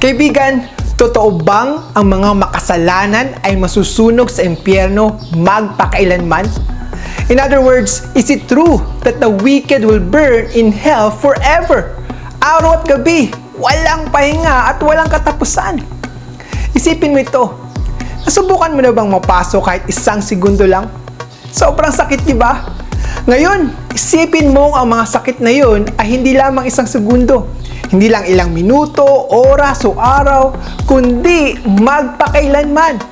Kaibigan, totoo bang ang mga makasalanan ay masusunog sa impyerno magpakailanman? In other words, is it true that the wicked will burn in hell forever? Araw at gabi, walang pahinga at walang katapusan. Isipin mo ito. Nasubukan mo na bang mapasok kahit isang segundo lang? Sobrang sakit, di ba? Ngayon, isipin mo ang mga sakit na yun ay hindi lamang isang segundo. Hindi lang ilang minuto, oras o araw, kundi magpakailanman.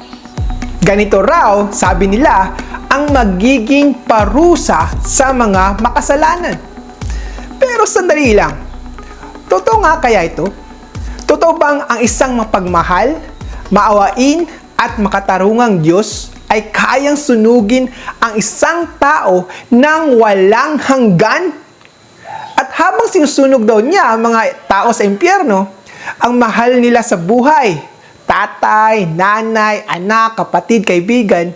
Ganito raw, sabi nila, ang magiging parusa sa mga makasalanan. Pero sandali lang, totoo nga kaya ito? Totoo bang ang isang mapagmahal, maawain at makatarungang Diyos ay kayang sunugin ang isang tao ng walang hanggan? Habang sinusunog daw niya ang mga tao sa impyerno, ang mahal nila sa buhay, tatay, nanay, anak, kapatid, kaibigan,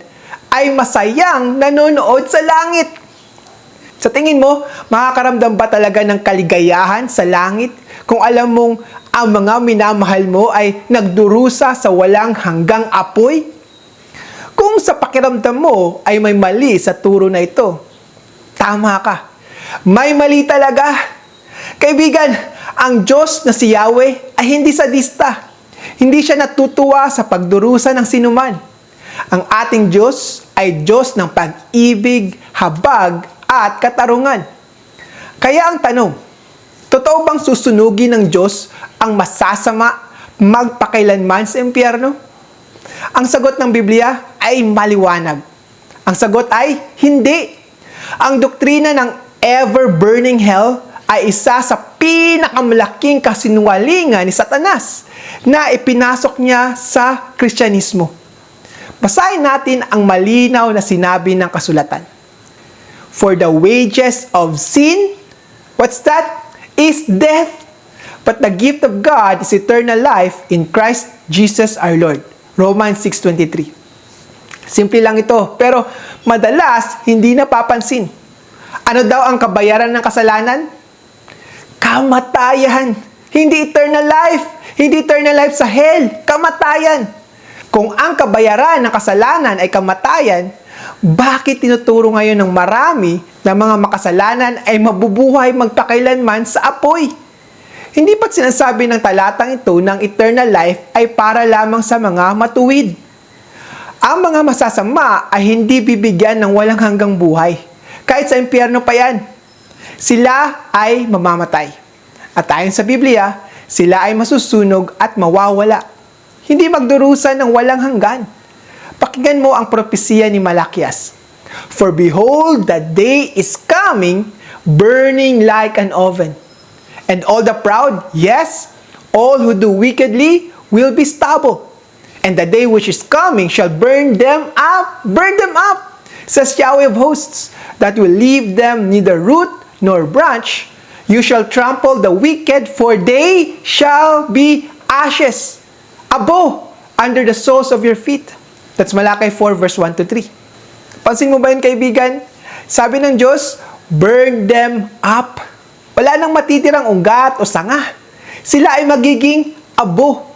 ay masayang nanonood sa langit. Sa tingin mo, makakaramdam ba talaga ng kaligayahan sa langit kung alam mong ang mga minamahal mo ay nagdurusa sa walang hanggang apoy? Kung sa pakiramdam mo ay may mali sa turo na ito, tama ka. May mali talaga. Kaibigan, ang Diyos na si Yahweh ay hindi sadista. Hindi siya natutuwa sa pagdurusa ng sinuman. Ang ating Diyos ay Diyos ng pag-ibig, habag, at katarungan. Kaya ang tanong, totoo bang susunugin ng Diyos ang masasama magpakailanman sa impyerno? Ang sagot ng Biblia ay maliwanag. Ang sagot ay hindi. Ang doktrina ng ever-burning hell ay isa sa pinakamalaking kasinungalingan ni Satanas na ipinasok niya sa Kristyanismo. Basahin natin ang malinaw na sinabi ng kasulatan. For the wages of sin, what's that? Is death. But the gift of God is eternal life in Christ Jesus our Lord. Romans 6.23 Simple lang ito, pero madalas hindi napapansin. Ano daw ang kabayaran ng kasalanan? Kamatayan. Hindi eternal life. Hindi eternal life sa hell. Kamatayan. Kung ang kabayaran ng kasalanan ay kamatayan, bakit tinuturo ngayon ng marami na mga makasalanan ay mabubuhay magpakailanman sa apoy? Hindi ba't sinasabi ng talatang ito ng eternal life ay para lamang sa mga matuwid? Ang mga masasama ay hindi bibigyan ng walang hanggang buhay. Kahit sa impyerno pa yan. Sila ay mamamatay. At ayon sa Biblia, sila ay masusunog at mawawala. Hindi magdurusa ng walang hanggan. Pakinggan mo ang propesiya ni Malakias. For behold, the day is coming, burning like an oven. And all the proud, yes, all who do wickedly will be stubble. And the day which is coming shall burn them up, burn them up, says Yahweh of hosts, that will leave them neither root nor branch. You shall trample the wicked, for they shall be ashes, abo, under the soles of your feet. That's Malakay 4 verse 1 to 3. Pansin mo ba yun, kaibigan? Sabi ng Diyos, burn them up. Wala nang matitirang unggat o sanga. Sila ay magiging abo.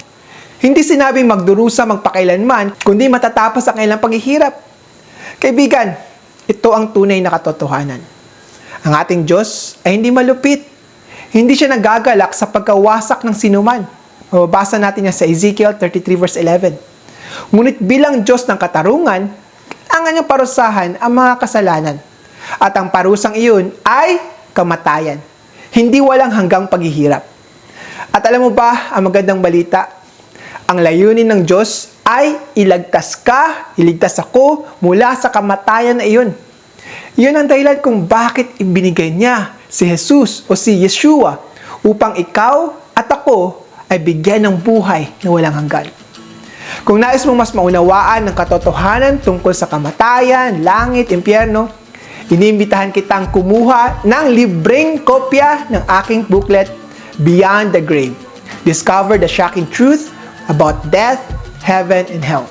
Hindi sinabing magdurusa magpakailanman, kundi matatapos ang kailang paghihirap. Kaibigan, ito ang tunay na katotohanan. Ang ating Diyos ay hindi malupit. Hindi siya nagagalak sa pagkawasak ng sinuman. Mababasa natin yan sa Ezekiel 33 verse 11. Ngunit bilang Diyos ng katarungan, ang kanyang parusahan ang mga kasalanan. At ang parusang iyon ay kamatayan. Hindi walang hanggang paghihirap. At alam mo ba ang magandang balita? Ang layunin ng Diyos ay ilagtas ka, iligtas ako mula sa kamatayan na iyon. Iyon ang dahilan kung bakit ibinigay niya si Jesus o si Yeshua upang ikaw at ako ay bigyan ng buhay na walang hanggan. Kung nais mong mas maunawaan ng katotohanan tungkol sa kamatayan, langit, impyerno, inimbitahan kitang kumuha ng libreng kopya ng aking booklet, Beyond the Grave. Discover the shocking truth about death, heaven, and hell.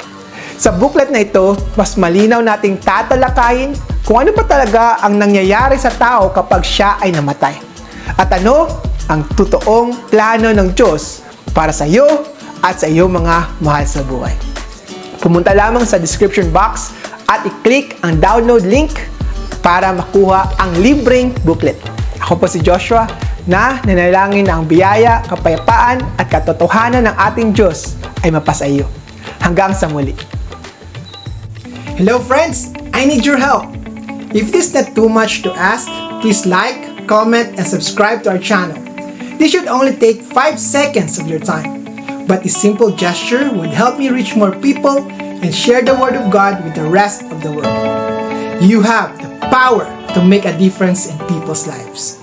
Sa booklet na ito, mas malinaw nating tatalakayin kung ano ba talaga ang nangyayari sa tao kapag siya ay namatay. At ano ang totoong plano ng Diyos para sa iyo at sa iyong mga mahal sa buhay. Pumunta lamang sa description box at i-click ang download link para makuha ang libreng booklet. Ako po si Joshua na nanalangin na ang biyaya, kapayapaan at katotohanan ng ating Diyos ay mapasa iyo. Hanggang sa muli. Hello friends! I need your help. If this is not too much to ask, please like, comment, and subscribe to our channel. This should only take 5 seconds of your time. But this simple gesture would help me reach more people and share the Word of God with the rest of the world. You have the power to make a difference in people's lives.